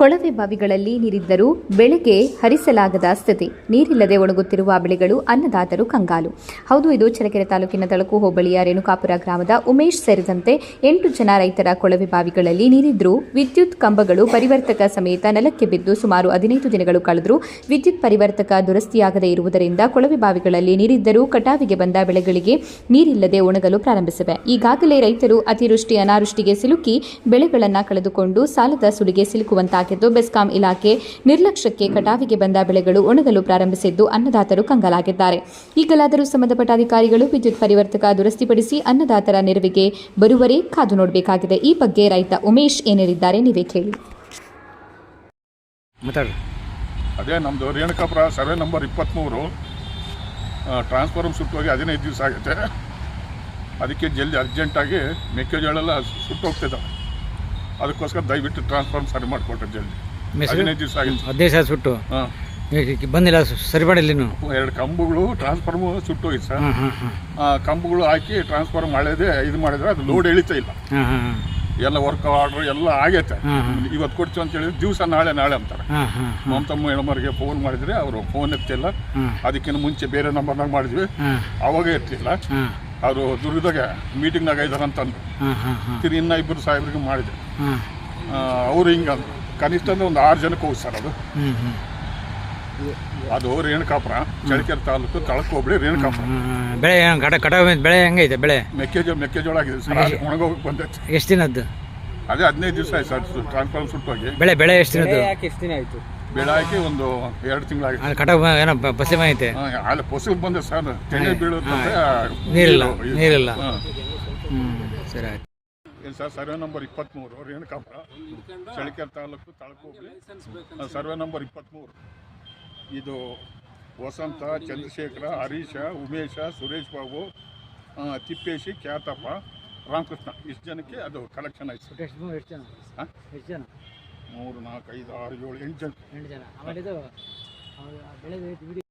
ಕೊಳವೆ ಬಾವಿಗಳಲ್ಲಿ ನೀರಿದ್ದರೂ ಬೆಳೆಗೆ ಹರಿಸಲಾಗದ ಸ್ಥಿತಿ. ನೀರಿಲ್ಲದೆ ಒಣಗುತ್ತಿರುವ ಬೆಳೆಗಳು ಅನ್ನದಾತರು ಕಂಗಾಲು. ಹೌದು, ಇದು ಚಳ್ಳಕೆರೆ ತಾಲೂಕಿನ ತಳಕು ಹೋಬಳಿಯ ರೇಣುಕಾಪುರ ಗ್ರಾಮದ ಉಮೇಶ್ ಸೇರಿದಂತೆ ಎಂಟು ಜನ ರೈತರ ಕೊಳವೆ ಬಾವಿಗಳಲ್ಲಿ ನೀರಿದ್ರೂ ವಿದ್ಯುತ್ ಕಂಬಗಳು ಪರಿವರ್ತಕ ಸಮೇತ ನೆಲಕ್ಕೆ ಬಿದ್ದು ಸುಮಾರು ಹದಿನೈದು ದಿನಗಳು ಕಳೆದರೂ ವಿದ್ಯುತ್ ಪರಿವರ್ತಕ ದುರಸ್ತಿಯಾಗದೇ ಇರುವುದರಿಂದ ಕೊಳವೆ ಬಾವಿಗಳಲ್ಲಿ ನೀರಿದ್ದರೂ ಕಟಾವಿಗೆ ಬಂದ ಬೆಳೆಗಳಿಗೆ ನೀರಿಲ್ಲದೆ ಒಣಗಲು ಪ್ರಾರಂಭಿಸಿವೆ. ಈಗಾಗಲೇ ರೈತರು ಅತಿವೃಷ್ಟಿ ಅನಾವೃಷ್ಟಿಗೆ ಸಿಲುಕಿ ಬೆಳೆಗಳನ್ನು ಕಳೆದುಕೊಂಡು ಸಾಲದ ಸುಳಿಗೆ ಸಿಲುಕುವಂತಾಗಿದ್ದು ಬೆಸ್ಕಾಂ ಇಲಾಖೆ ನಿರ್ಲಕ್ಷ್ಯಕ್ಕೆ ಕಟಾವಿಗೆ ಬಂದ ಬೆಳೆಗಳು ಒಣಗಲು ಪ್ರಾರಂಭಿಸಿದ್ದು ಅನ್ನದಾತರು ಕಂಗಾಲಾಗಿದ್ದಾರೆ. ಈಗಲಾದರೂ ಸಂಬಂಧಪಟ್ಟ ಅಧಿಕಾರಿಗಳು ವಿದ್ಯುತ್ ಪರಿವರ್ತಕ ದುರಸ್ತಿಪಡಿಸಿ ಅನ್ನದಾತರ ನೆರವಿಗೆ ಬರುವರೇ ಕಾದು ನೋಡಬೇಕಾಗಿದೆ. ಈ ಬಗ್ಗೆ ರೈತ ಉಮೇಶ್ ಏನೇಳಿದ್ದಾರೆ ನೀವೇ ಕೇಳಿ. ಅದೇ ನಮ್ಮದು ರೇಣುಕಾಪುರ ಸರ್ವೆ ನಂಬರ್ ಇಪ್ಪತ್ತ್ಮೂರು ಟ್ರಾನ್ಸ್ಫಾರ್ಮ್ ಸುಟ್ಟೋಗಿ ಹದಿನೈದು ದಿವಸ ಆಗುತ್ತೆ. ಅದಕ್ಕೆ ಜಲ್ದಿ ಅರ್ಜೆಂಟಾಗಿ ಮೆಕ್ಕೆಜೋಳ ಎಲ್ಲ ಸುಟ್ಟೋಗ್ತಿದ್ದಾವೆ ಅದಕ್ಕೋಸ್ಕರ ದಯವಿಟ್ಟು ಟ್ರಾನ್ಸ್ಫಾರ್ಮ್ ಸರಿ ಮಾಡಿಕೊಟ್ರೆ ಜಲ್ದಿ. ಹದಿನೈದು ದಿವಸ ಆಗಿತ್ತು. ಹದಿನೈದು ಸಾವಿರ ಸುಟ್ಟು? ಬಂದಿಲ್ಲ ಸರಿ ಮಾಡಿಲ್ಲ ಇನ್ನು ಎರಡು ಕಂಬಗಳು ಟ್ರಾನ್ಸ್ಫಾರ್ಮು ಸುಟ್ಟೋಗಿತ್ತು ಸರ್. ಕಂಬುಗಳು ಹಾಕಿ ಟ್ರಾನ್ಸ್ಫಾರ್ಮ್ ಮಾಡಿದೆ ಇದು ಮಾಡಿದ್ರೆ ಅದು ಲೋಡ್ ಎಳಿತಾ ಇಲ್ಲ. ಎಲ್ಲ ವರ್ಕ್ ಆರ್ಡರ್ ಎಲ್ಲ ಆಗೈತೆ. ಇವತ್ತು ಕೊಡ್ತೀವಿ ಅಂತ ಹೇಳಿದ್ರೆ ದಿವಸ ನಾಳೆ ನಾಳೆ ಅಂತಾರೆ. ಹಾಂ ಹಾಂ ಹಾಂ. ಮಮತಮ್ಮ ಮೇಡಮರಿಗೆ ಫೋನ್ ಮಾಡಿದ್ರೆ ಅವರು ಫೋನ್ ಎತ್ತಿಲ್ಲ. ಅದಕ್ಕಿಂತ ಮುಂಚೆ ಬೇರೆ ನಂಬರ್ನಾಗ ಮಾಡಿದ್ವಿ. ಅವಾಗ ಇರ್ತಿಲ್ಲ ಹಾಂ. ಅವರು ದುರ್ಗದಾಗ ಮೀಟಿಂಗ್ನಾಗ ಹಾಂ ಹಾಂ ತಿರು ಇನ್ನ ಇಬ್ಬರು ಸಾಹೇಬ್ರಿಗೆ ಮಾಡಿದೆ. ಅವ್ರು ಹಿಂಗೆ ಅಂದ್ರು. ಕನಿಷ್ಠ ಅಂದ್ರೆ ಒಂದು ಆರು ಜನಕ್ಕೆ ಹೋಗಿ ಸರ್ ಅದು. ಅದು ರೇಣುಕಾಪುರ ಚಳ್ಳಕೆರೆ ತಾಲೂಕು ತಳಕು ಹೋಬಳಿ ರೇಣುಕಾಪುರ. ಬೆಳೆ ಕಟ ಕಟಾವು ಬೆಳೆ ಹೆಂಗೈತೆ ಬೆಳೆ? ಮೆಕ್ಕೆಜೋಳ ಮೆಕ್ಕೆಜೋಳ ಆಗಿದೆ ಸರ್ ಒಣಗೋಗಿ ಬಂದೈತೆ. ಎಷ್ಟು ದಿನದ್ದು? ಅದೇ ಹದಿನೈದು ದಿವಸ ಆಯ್ತು ಸರ್ ಟ್ರಾನ್ಸ್ಫಾರ್ಮ್ ಸುಟ್ಟೋಗಿ. ಬೆಳೆ ಬೆಳೆ ಎಷ್ಟು ದಿನದ್ದು? ಬೆಳೆ ಹಾಕಿ ಒಂದು ಎರಡು ತಿಂಗಳಾಗಿ ಅಲ್ಲಿ ಕಟಾವು ಬ- ಏನೋ ಬಸಿ ಅಲ್ಲಿ ಬಂದೆ ಸರ್ ತೆನೆ ಬೀಳುತ್ತೆ ನೀರಿಲ್ಲ ನೀರು- ನೀರಿಲ್ಲ. ಹ್ಞೂ ಸರಿ ಆಯ್ತು. ಏನು ಸರ್ ಸರ್ವೆ ನಂಬರ್ ಇಪ್ಪತ್ತ್ಮೂರು ರೇಣುಕಾಪುರ ಚಳಿಕೆರೆ ತಾಲೂಕು ಆ, ಸರ್ವೆ ನಂಬರ್ ಇಪ್ಪತ್ತ್ಮೂರು ಇದು ವಸಂತ ಚಂದ್ರಶೇಖರ ಹರೀಶ ಉಮೇಶ ಸುರೇಶ್ ಬಾಬು ತಿಪ್ಪೇಶಿ ಖ್ಯಾತಪ್ಪ. ರಾಮಕೃಷ್ಣ ಇಷ್ಟು ಜನಕ್ಕೆ ಅದು ಕಲೆಕ್ಷನ್ ಆಯ್ತು. ಎಷ್ಟು ಎಷ್ಟು ಎಷ್ಟು ಜನ? ಹಾಂ? ಎಷ್ಟು ಜನ? ಮೂರು ನಾಲ್ಕು ಐದು ಆರು ಏಳು ಎಂಟು ಜನ. ಎಂಟು ಜನ. ಆಮೇಲೆ ಇದು ಬೆಳೆ